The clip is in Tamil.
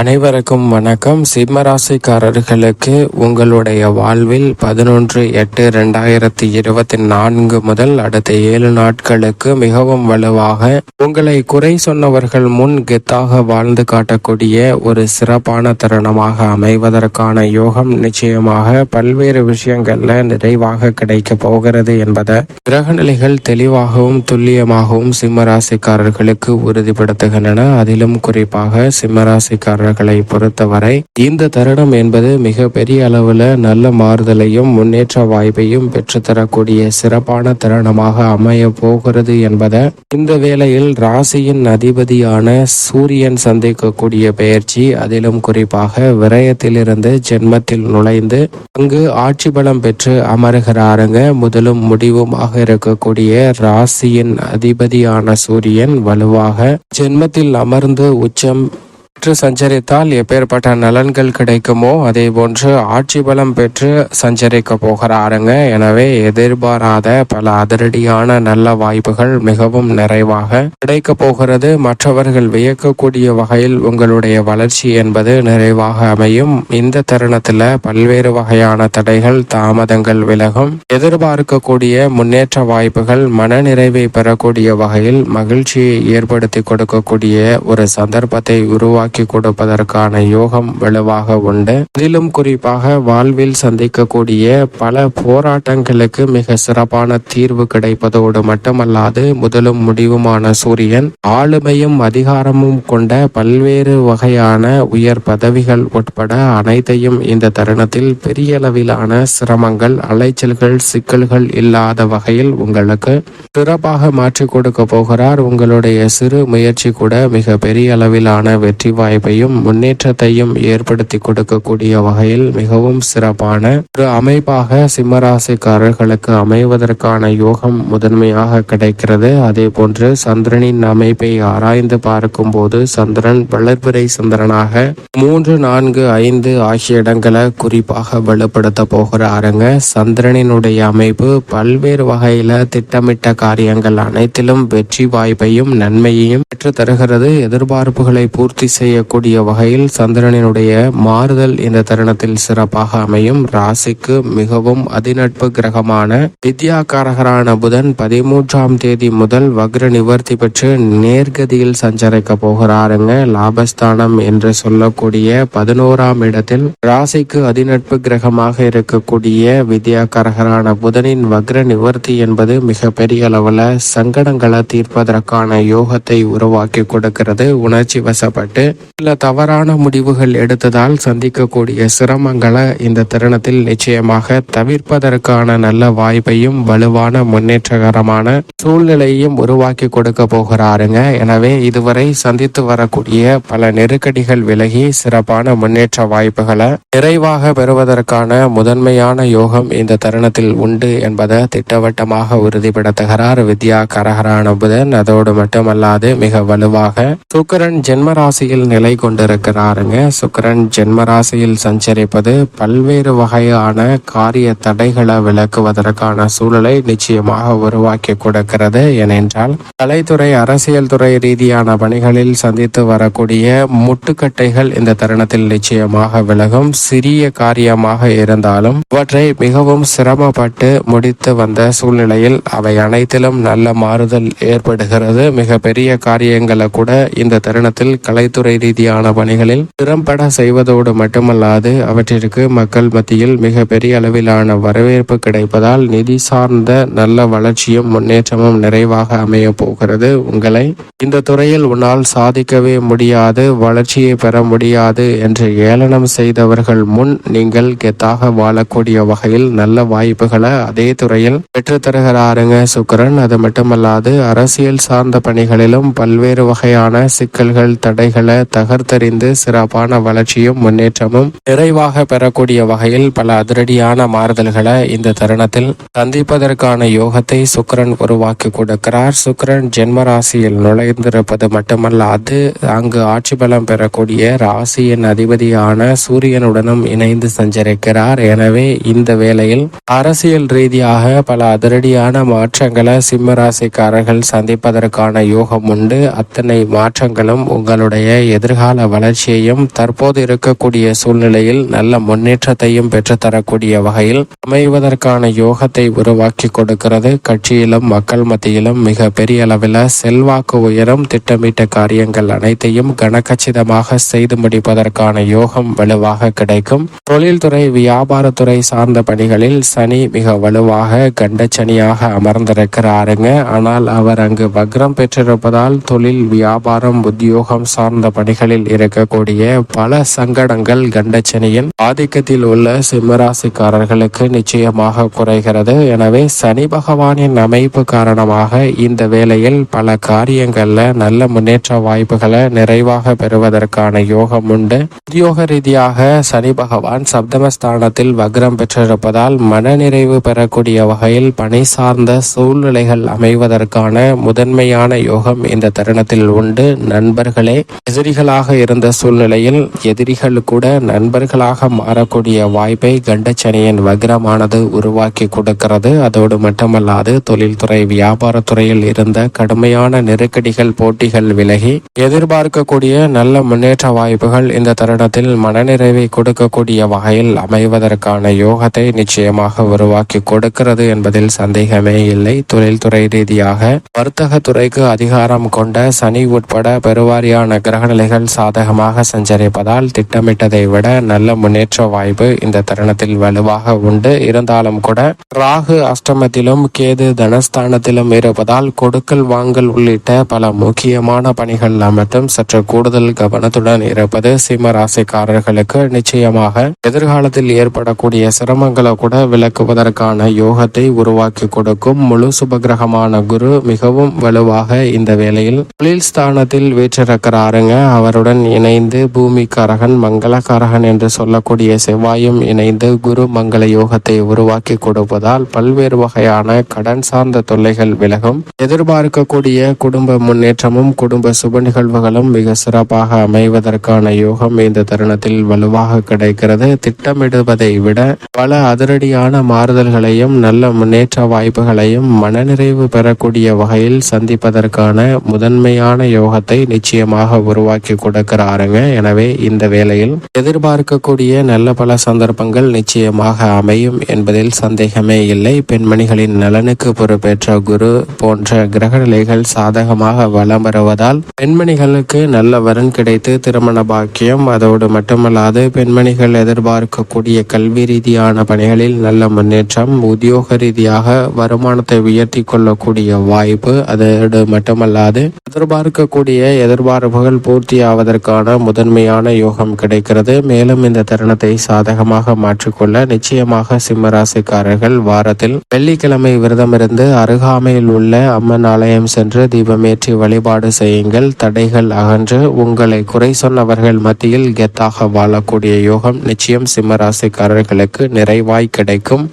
அனைவருக்கும் வணக்கம். சிம்மராசிக்காரர்களுக்கு உங்களுடைய வாழ்வில் பதினொன்று எட்டு ரெண்டாயிரத்தி இருபத்தி நான்கு முதல் அடுத்த ஏழு நாட்களுக்கு மிகவும் வலுவாக உங்களை குறை சொன்னவர்கள் முன் கெத்தாக வாழ்ந்து காட்டக்கூடிய ஒரு சிறப்பான தருணமாக அமைவதற்கான யோகம் நிச்சயமாக பல்வேறு விஷயங்கள்ல நிறைவாக கிடைக்க போகிறது என்பதை கிரகநிலைகள் தெளிவாகவும் துல்லியமாகவும் சிம்மராசிக்காரர்களுக்கு உறுதிப்படுத்துகின்றன. அதிலும் குறிப்பாக சிம்மராசிக்காரர்களை பொறுத்தவரை இந்த தருணம் என்பது மிக பெரிய அளவுல நல்ல மாறுதலையும் முன்னேற்ற வாய்ப்பையும் பெற்றுத்தரக்கூடிய சிறப்பான தருணமாக அமைய போகிறது என்பதை இந்த வேளையில் ராசியின் அதிபதியான சூரியன் சந்திக்கக்கூடிய பெயர்ச்சி அதிலும் குறிப்பாக விரயத்திலிருந்து ஜென்மத்தில் நுழைந்து அங்கு ஆட்சி பலம் பெற்று அமருகிறாருங்க. முதலும் முடிவுமாக இருக்கக்கூடிய ராசியின் அதிபதியான சூரியன் வலுவாக ஜென்மத்தில் அமர்ந்து உச்சம் பெற்று சஞ்சரித்தால் எப்பேற்பட்ட நலன்கள் கிடைக்குமோ அதே போன்று ஆட்சி பலம் பெற்று சஞ்சரிக்க போகிறாருங்க. எனவே எதிர்பாராத பல அதிரடியான நல்ல வாய்ப்புகள் மிகவும் நிறைவாக கிடைக்க போகிறது. மற்றவர்கள் வியக்கக்கூடிய வகையில் உங்களுடைய வளர்ச்சி என்பது நிறைவாக அமையும். இந்த தருணத்துல பல்வேறு வகையான தடைகள் தாமதங்கள் விலகும். எதிர்பார்க்கக்கூடிய முன்னேற்ற வாய்ப்புகள் மனநிறைவை பெறக்கூடிய வகையில் மகிழ்ச்சியை ஏற்படுத்தி கொடுக்கக்கூடிய ஒரு சந்தர்ப்பத்தை உருவாக்கி கொடுப்பதற்கான யோகம் வலுவாக உண்டு. அதிலும் குறிப்பாக வாழ்வில் சந்திக்கக்கூடிய பல போராட்டங்களுக்கு மிக சிறப்பான தீர்வு கிடைப்பதோடு மட்டுமல்லாது முதலும் முடிவுமான சூரியன் ஆளுமையும் அதிகாரமும் கொண்ட பல்வேறு வகையான உயர் பதவிகள் உட்பட அனைத்தையும் இந்த தருணத்தில் பெரிய அளவிலான சிரமங்கள் அலைச்சல்கள் சிக்கல்கள் இல்லாத வகையில் உங்களுக்கு சிறப்பாக மாற்றி கொடுக்க போகிறார். உங்களுடைய சிறு முயற்சி கூட மிக பெரிய அளவிலான வெற்றி வாய்ப்பையும் முன்னேற்றத்தையும் ஏற்படுத்தி கொடுக்கக்கூடிய வகையில் மிகவும் சிறப்பான ஒரு அமைப்பாக சிம்மராசிக்காரர்களுக்கு அமைவதற்கான யோகம் முதன்மையாக கிடைக்கிறது. அதே போன்று சந்திரனின் அமைப்பை ஆராய்ந்து பார்க்கும் போது சந்திரன் வளர்பிறை சந்திரனாக மூன்று நான்கு ஐந்து ஆகிய இடங்களை குறிப்பாக வலுப்படுத்த போகிறாருங்க. சந்திரனினுடைய அமைப்பு பல்வேறு வகையில திட்டமிட்ட காரியங்கள் அனைத்திலும் வெற்றி வாய்ப்பையும் நன்மையையும் பெற்று தருகிறது. எதிர்பார்ப்புகளை பூர்த்தி செய்ய செய்யக்கூடிய வகையில் சந்திரனினுடைய மாறுதல் இந்த தருணத்தில் சிறப்பாக அமையும். ராசிக்கு மிகவும் அதிநட்பு கிரகமான வித்யாகாரகரான புதன் பதிமூன்றாம் தேதி முதல் வக்ர நிவர்த்தி பெற்று நேர்கதியில் சஞ்சரிக்க போகிறாருங்க. லாபஸ்தானம் என்று சொல்லக்கூடிய பதினோராம் இடத்தில் ராசிக்கு அதிநட்பு கிரகமாக இருக்கக்கூடிய வித்யாகாரகரான புதனின் வக்ர நிவர்த்தி என்பது மிக பெரிய அளவுல சங்கடங்களை தீர்ப்பதற்கான யோகத்தை உருவாக்கி கொடுக்கிறது. உணர்ச்சி வசப்பட்டு சில தவறான முடிவுகள் எடுத்ததால் சந்திக்கக்கூடிய சிரமங்களை இந்த தருணத்தில் நிச்சயமாக தவிர்ப்பதற்கான நல்ல வாய்ப்பையும் வலுவான முன்னேற்றகரமான சூழ்நிலையையும் உருவாக்கி கொடுக்க போகிறாருங்க. எனவே இதுவரை சந்தித்து வரக்கூடிய பல நெருக்கடிகள் விலகி சிறப்பான முன்னேற்ற வாய்ப்புகளை நிறைவாக பெறுவதற்கான முதன்மையான யோகம் இந்த தருணத்தில் உண்டு என்பதை திட்டவட்டமாக உறுதிப்படுத்துகிறார் வித்யா கரகரான புதன். அதோடு மட்டுமல்லாது மிக வலுவாக சுக்கரன் ஜென்ம ராசியில் நிலை கொண்டிருக்கிறாருங்க. சுக்கரன் ஜென்மராசியில் சஞ்சரிப்பது பல்வேறு வகையான காரிய தடைகளை விளக்குவதற்கான சூழலை நிச்சயமாக உருவாக்கி கொடுக்கிறது. ஏனென்றால் கலைத்துறை அரசியல் துறை ரீதியான பணிகளில் சந்தித்து வரக்கூடிய முட்டுக்கட்டைகள் இந்த தருணத்தில் நிச்சயமாக விலகும். சிறிய காரியமாக இருந்தாலும் அவற்றை மிகவும் சிரமப்பட்டு முடித்து வந்த சூழ்நிலையில் அவை அனைத்திலும் நல்ல மாறுதல் ஏற்படுகிறது. மிக பெரிய காரியங்களை கூட இந்த தருணத்தில் கலைத்துறை ரீதியான பணிகளில் திறம்பட செய்வதோடு மட்டுமல்லாது அவற்றிற்கு மக்கள் மத்தியில் மிக பெரிய அளவிலான வரவேற்பு கிடைப்பதால் நிதி சார்ந்த நல்ல வளர்ச்சியும் முன்னேற்றமும் நிறைவாக அமைய போகிறது. உங்களை இந்த துறையில் உன்னால் சாதிக்கவே முடியாது வளர்ச்சியை பெற முடியாது என்று ஏளனம் செய்தவர்கள் முன் நீங்கள் கெத்தாக வாழக்கூடிய வகையில் நல்ல வாய்ப்புகளை அதே துறையில் பெற்றுத்தருகிறாருங்க சுக்கரன். அது மட்டுமல்லாது அரசியல் சார்ந்த பணிகளிலும் பல்வேறு வகையான சிக்கல்கள் தடைகளை தகர்த்தறிந்து சிறப்பான வளர்ச்சியும் முன்னேற்றமும் நிறைவாக பெறக்கூடிய வகையில் பல அதிரடியான மாறுதல்களை இந்த தருணத்தில் சந்திப்பதற்கான யோகத்தை சுக்கரன் உருவாக்கி கொடுக்கிறார். சுக்கிரன் ஜென்ம ராசியில் நுழைந்திருப்பது மட்டுமல்லாது அங்கு ஆட்சி பலம் பெறக்கூடிய ராசியின் அதிபதியான சூரியனுடனும் இணைந்து சஞ்சரிக்கிறார். எனவே இந்த வேளையில் அரசியல் ரீதியாக பல அதிரடியான மாற்றங்களை சிம்ம ராசிக்காரர்கள் சந்திப்பதற்கான யோகம் உண்டு. அத்தனை மாற்றங்களும் உங்களுடைய எதிர்கால வளர்ச்சியையும் தற்போது இருக்கக்கூடிய சூழ்நிலையில் நல்ல முன்னேற்றத்தையும் பெற்றுத்தரக்கூடிய வகையில் அமைவதற்கான யோகத்தை உருவாக்கி கொடுக்கிறது. கட்சியிலும் மக்கள் மத்தியிலும் மிக பெரிய அளவில் செல்வாக்கு உயரும் திட்டமிட்ட காரியங்கள் அனைத்தையும் கனக்கச்சிதமாக செய்து முடிப்பதற்கான யோகம் வலுவாக கிடைக்கும். தொழில்துறை வியாபாரத்துறை சார்ந்த பணிகளில் சனி மிக வலுவாக கண்டச்சனியாக அமர்ந்திருக்கிறாருங்க. ஆனால் அவர் அங்கு வக்ரம் பெற்றிருப்பதால் தொழில் வியாபாரம் உத்தியோகம் சார்ந்த பணிகளில் இருக்கக்கூடிய பல சங்கடங்கள் கண்டச்சனியின் ஆதிக்கத்தில் உள்ள சிம்மராசிக்காரர்களுக்கு நிச்சயமாக குறைகிறது. எனவே சனி பகவானின் அமைப்பு காரணமாக இந்த வேளையில் பல காரியங்கள்ல நல்ல முன்னேற்ற வாய்ப்புகளை நிறைவாக பெறுவதற்கான யோகம் உண்டு. உத்தியோக ரீதியாக சனி பகவான் சப்தமஸ்தானத்தில் வக்ரம் பெற்றிருப்பதால் மனநிறைவு பெறக்கூடிய வகையில் பணி சார்ந்த சூழ்நிலைகள் அமைவதற்கான முதன்மையான யோகம் இந்த தருணத்தில் உண்டு. நண்பர்களே எதிரிகளாக இருந்த சூழ்நிலையில் எதிரிகள் கூட நண்பர்களாக மாறக்கூடிய வாய்ப்பை கண்டச்சனியின் வக்ரமானது உருவாக்கி கொடுக்கிறது. அதோடு மட்டுமல்லாது தொழில்துறை வியாபாரத்துறையில் இருந்த கடுமையான நெருக்கடிகள் போட்டிகள் விலகி எதிர்பார்க்கக்கூடிய நல்ல முன்னேற்ற வாய்ப்புகள் இந்த தருணத்தில் மனநிறைவை கொடுக்கக்கூடிய வகையில் அமைவதற்கான யோகத்தை நிச்சயமாக உருவாக்கி கொடுக்கிறது என்பதில் சந்தேகமே இல்லை. தொழில்துறை ரீதியாக வர்த்தக துறைக்கு அதிகாரம் கொண்ட சனி உட்பட பெருவாரியான சூழ்நிலைகள் சாதகமாக சஞ்சரிப்பதால் திட்டமிட்டதை விட நல்ல முன்னேற்ற வாய்ப்பு இந்த தருணத்தில் வலுவாக உண்டு. இருந்தாலும் கூட ராகு அஷ்டமத்திலும் கேது தனஸ்தானத்திலும் இருப்பதால் கொடுக்கல் வாங்கல் உள்ளிட்ட பல முக்கியமான பணிகள் மட்டும் சற்று கூடுதல் கவனத்துடன் இருப்பது சிம்ம ராசிக்காரர்களுக்கு நிச்சயமாக. எதிர்காலத்தில் ஏற்படக்கூடிய சிரமங்களை கூட விளக்குவதற்கான யோகத்தை உருவாக்கி கொடுக்கும் முழு சுபகிரகமான குரு மிகவும் வலுவாக இந்த வேளையில் தொழில் ஸ்தானத்தில் வீற்றிருக்கிறாருங்க. அவருடன் இணைந்து பூமிக்காரகன் மங்களக்காரகன் என்று சொல்லக்கூடிய செவ்வாயும் இணைந்து குரு மங்கள யோகத்தை உருவாக்கி கொடுப்பதால் பல்வேறு வகையான கடன் சார்ந்த தொல்லைகள் விலகும். எதிர்பார்க்கக்கூடிய குடும்ப முன்னேற்றமும் குடும்ப சுப நிகழ்வுகளும் மிக சிறப்பாக அமைவதற்கான யோகம் இந்த தருணத்தில் வலுவாக கிடைக்கிறது. திட்டமிடுவதை விட பல அதிரடியான மாறுதல்களையும் நல்ல முன்னேற்ற வாய்ப்புகளையும் மனநிறைவு பெறக்கூடிய வகையில் சந்திப்பதற்கான முதன்மையான யோகத்தை நிச்சயமாக உருவாக்கி கொடுக்கிறாருங்க எனவே இந்த வேளையில் எதிர்பார்க்கக்கூடிய நல்ல பல சந்தர்ப்பங்கள் நிச்சயமாக அமையும் என்பதில் சந்தேகமே இல்லை. பெண்மணிகளின் நலனுக்கு பொறுப்பேற்ற குரு போன்ற கிரகநிலைகள் சாதகமாக வலம் வருவதால் பெண்மணிகளுக்கு நல்ல வரன் கிடைத்து திருமண பாக்கியம் அதோடு மட்டுமல்லாது பெண்மணிகள் எதிர்பார்க்கக்கூடிய கல்வி ரீதியான பணிகளில் நல்ல முன்னேற்றம் உத்தியோக ரீதியாக வருமானத்தை உயர்த்தி கொள்ளக்கூடிய வாய்ப்பு அதோடு மட்டுமல்லாது எதிர்பார்க்கக்கூடிய எதிர்பார்ப்புகள் பூர்த்தி பூர்த்தியாவதற்கான முதன்மையான யோகம் கிடைக்கிறது. மேலும் இந்த தருணத்தை சாதகமாக மாற்றிக்கொள்ள நிச்சயமாக சிம்மராசிக்காரர்கள் வாரத்தில் வெள்ளிக்கிழமை விரதமிருந்து அருகாமையில் உள்ள அம்மன் ஆலயம் சென்று தீபமேற்றி வழிபாடு செய்யுங்கள். தடைகள் அகன்று உங்களை குறை சொன்னவர்கள் மத்தியில் கெத்தாக வாழக்கூடிய யோகம் நிச்சயம் சிம்மராசிக்காரர்களுக்கு நிறைவாய் கிடைக்கும்.